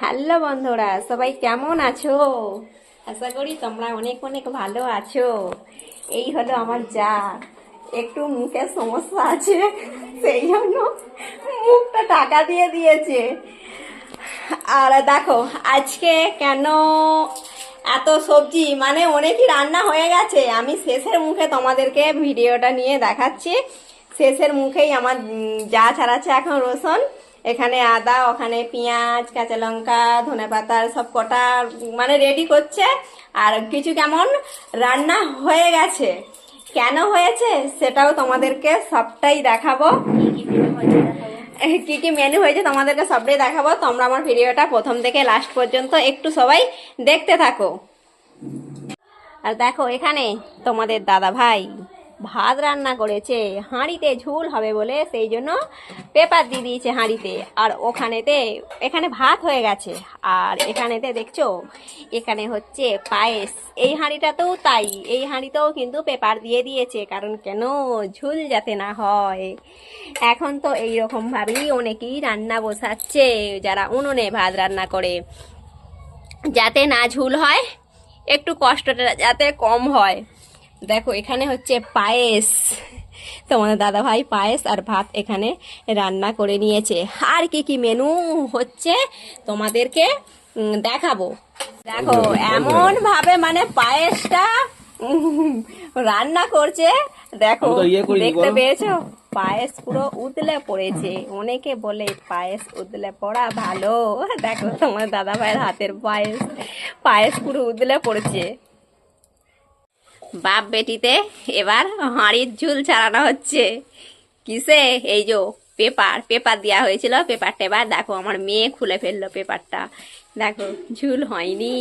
Hello বন্ধুরা, সবাই কেমন আছো? আশা করি তোমরা অনেক অনেক ভালো আছো। এই হলো আমার যা। একটু মুখে সমস্যা আছে, সেই জন্য মুখটা টাকা দিয়ে দিয়েছে। আর দেখো, আজকে কেন এত সবজি? মানে অনেকই রান্না হয়ে গেছে। আমি শেষের মুখে তোমাদেরকে ভিডিওটা নিয়ে দেখাচ্ছি। শেষের মুখেই আমার যা ছাড়াচ্ছে এখন রসুন। এখানে আদা, ওখানে পেঁয়াজ, কাঁচা লঙ্কা, ধনে পাতার সব কটা মানে রেডি করছে। আর কিছু কেমন? রান্না হয়ে গেছে। কেন হয়েছে? সেটাও তোমাদেরকে সবটাই দেখাবো। কি কি মেনু হয়েছে তোমাদেরকে সবটাই দেখাবো। তোমরা আমার ভিডিওটা প্রথম থেকে লাস্ট পর্যন্ত একটু সবাই দেখতে থাকো। আর দেখো, এখানে তোমাদের দাদা ভাই ভাত রান্না করেছে। হাঁড়িতে ঝুল হবে বলে সেই জন্য পেপার দিয়ে দিয়েছে হাঁড়িতে। আর ওখানেতে, এখানে ভাত হয়ে গেছে। আর এখানেতে দেখছ, এখানে হচ্ছে পায়েস। এই হাঁড়িটাতেও তাই। এই হাঁড়িতেও কিন্তু পেপার দিয়ে দিয়েছে। কারণ কেন? ঝুল যাতে না হয়। এখন তো এইরকম ভাবেই অনেকেই রান্না বসাচ্ছে, যারা উনুনে ভাত রান্না করে। যাতে না ঝুল হয়, একটু কষ্টটা যাতে কম হয়। দেখো এখানে হচ্ছে পায়েস। তোমাদের দাদা ভাই পায়েস আর ভাত এখানে রান্না করে নিয়েছে। আর কি কি মেনু হচ্ছে তোমাদেরকে দেখাবো। দেখো এমন ভাবে মানে পায়েসটা রান্না করছে। দেখো ইয়ে দেখতে। পেয়েছ? পায়েস পুরো উতলে পড়েছে। অনেকে বলে পায়েস উতলে পড়া ভালো। দেখো তোমার দাদা ভাইয়ের হাতের পায়েস। পায়েস পুরো উতলে পড়েছে। বাপ বেটিতে এবার হাঁড়ির ঝুল ছাড়ানো হচ্ছে। কিসে? এই যে পেপার পেপার দেওয়া হয়েছিল পেপারটা এবার দেখো আমার মেয়ে খুলে ফেলল পেপারটা। দেখো ঝুল হয়নি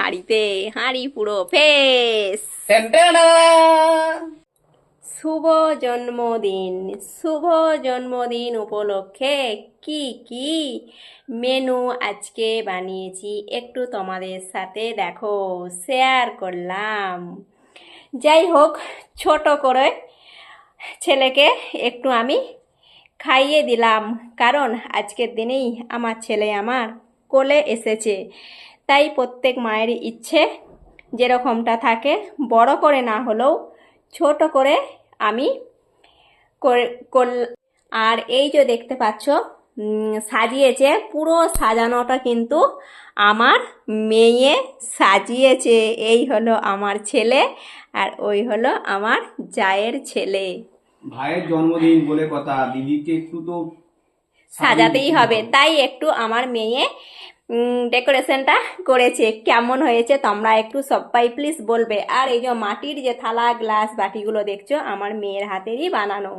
হাঁড়িতে হাঁড়ি পুরো ফেস শুভ জন্মদিন শুভ জন্মদিন উপলক্ষে কি কি মেনু আজকে বানিয়েছি একটু তোমাদের সাথে দেখো শেয়ার করলাম। যাই হোক ছোট করে ছেলেকে একটু আমি খাইয়ে দিলাম। কারণ আজকের দিনেই আমার ছেলে আমার কোলে এসেছে। তাই প্রত্যেক মায়েরই ইচ্ছে যেরকমটা থাকে, বড় করে না হলেও ছোট করে আমি করে- আর এই যে দেখতে পাচ্ছ সাজিয়েছে পুরো সাজানোটা কিন্তু আমার মেয়ে সাজিয়েছে। এই হলো আমার ছেলে আর ওই হলো আমার জায়ের ছেলে। ভাইয়ের জন্মদিন বলে কথা দিদিকে একটু তো সাজাতেই হবে। তাই একটু আমার মেয়ে ডেকোরেশনটা করেছে। কেমন হয়েছে তোমরা একটু সবাই প্লিজ বলবে। আর এই যে মাটির যে থালা গ্লাস বাটিগুলো দেখছ আমার মেয়ের হাতেরই বানানো।